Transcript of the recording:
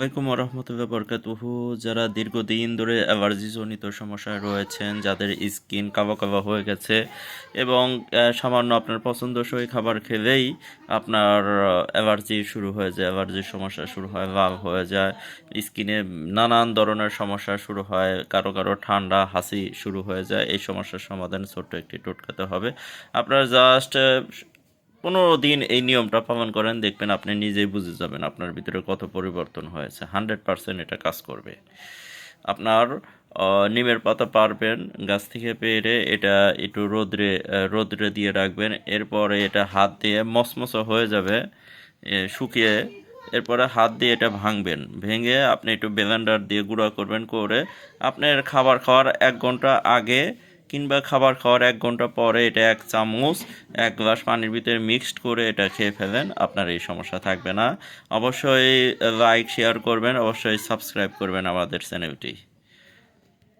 আসসালামাইকুম রহমতুল্লাহ বরকাতুহু। যারা দীর্ঘদিন ধরে অ্যালার্জিজনিত সমস্যায় রয়েছেন, যাদের স্কিন কাবা কাবা হয়ে গেছে এবং সামান্য আপনার পছন্দসই খাবার খেলেই আপনার অ্যালার্জি শুরু হয়ে যায় অ্যালার্জির সমস্যা শুরু হয়, লাল হয়ে যায় স্কিনে নানান ধরনের সমস্যা শুরু হয়, কারও কারও ঠান্ডা, হাসি শুরু হয়ে যায়, এই সমস্যার সমাধান ছোট্ট একটি টোটকাতে হবে। আপনার জাস্ট পনেরো দিন এই নিয়মটা পালন করেন, দেখবেন আপনি নিজেই বুঝে যাবেন আপনার ভিতরে কত পরিবর্তন হয়েছে। হান্ড্রেড পারসেন্ট এটা কাজ করবে। আপনার নিমের পাতা পারবেন, গাছ থেকে পেরে এটা একটু রোদ্রে রোদ্রে দিয়ে রাখবেন। এরপরে এটা হাত দিয়ে মসমসা হয়ে যাবে শুকিয়ে। এরপরে হাত দিয়ে এটা ভাঙবেন। ভেঙে আপনি একটু ব্লেন্ডার দিয়ে গুঁড়া করবেন করে আপনার খাবার খাওয়ার এক ঘণ্টা আগে কিংবা খাবার খাওয়ার এক ঘণ্টা পরে এটা এক চামচ, এক গ্লাস পানির ভিতরে মিক্সড করে এটা খেয়ে ফেলেন, আপনার এই সমস্যা থাকবে না। অবশ্যই লাইক শেয়ার করবেন, অবশ্যই সাবস্ক্রাইব করবেন আমাদের চ্যানেলটি